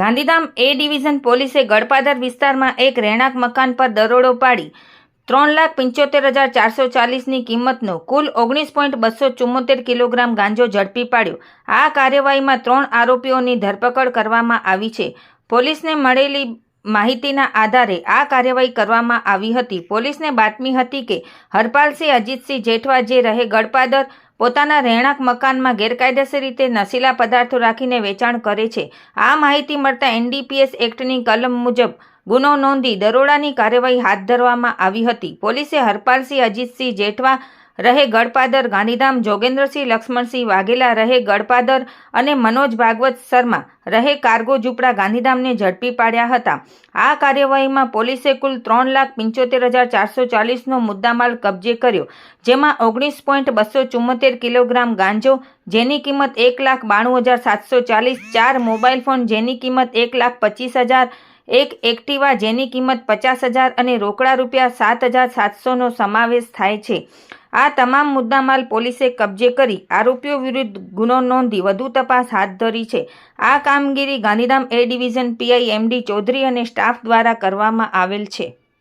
Gandhidham A division પોલીસે ગળપાદર વિસ્તારમાં એક રહેણાંક મકાન પર દરોડો પાડી ત્રણ લાખ પંચોતેર હજાર ચારસો ચાલીસની કિંમતનો કુલ ઓગણીસ પોઈન્ટ બસો ચુમ્મોતેર કિલોગ્રામ ગાંજો ઝડપી પાડ્યો. આ કાર્યવાહીમાં ત્રણ આરોપીઓની ધરપકડ કરવામાં આવી છે. પોલીસને મળેલી માહિતીના આધારે આ કાર્યવાહી કરવામાં આવી હતી. પોલીસને બાતમી હતી કે હરપાલસિંહ, અજીતસિંહ જેઠવા જે રહે ગળપાદર પોતાના રહેણાંક મકાનમાં ગેરકાયદેસર રીતે નશીલા પદાર્થો રાખીને વેચાણ કરે છે. આ માહિતી મળતા એનડીપીએસ એક્ટની કલમ મુજબ ગુનો નોંધી દરોડાની કાર્યવાહી હાથ ધરવામાં આવી હતી. પોલીસે હરપાલસિંહ, અજીતસિંહ જેઠવા રહે ગળપાદર ગાંધીધામ જોગેન્દ્રસિંહ લક્ષ્મણસિંહ વાઘેલા રહે ગળપાદર અને મનોજ ભાગવત શર્મા રહે કાર્ગો ઝૂંપડા ગાંધીધામને ઝડપી પાડ્યા હતા. આ કાર્યવાહીમાં પોલીસે કુલ ત્રણ લાખ પંચોતેર હજાર ચારસો ચાલીસનો મુદ્દામાલ કબજે કર્યો, જેમાં ઓગણીસ પોઈન્ટ બસો ચુમ્મોતેર કિલોગ્રામ ગાંજો, જેની કિંમત એક લાખ બાણું હજાર સાતસો ચાલીસ, ચાર મોબાઈલ ફોન જેની કિંમત એક લાખ પચીસ હજાર, એક એક્ટિવા જેની કિંમત પચાસ હજાર અને રોકડા રૂપિયા સાત હજાર સાતસોનો સમાવેશ થાય છે. આ તમામ મુદ્દામાલ પોલીસે કબજે કરી આરોપીઓ વિરુદ્ધ ગુનો નોંધી વધુ તપાસ હાથ ધરી છે. આ કામગીરી Gandhidham A division PI MD Chaudhary અને સ્ટાફ દ્વારા કરવામાં આવેલ છે.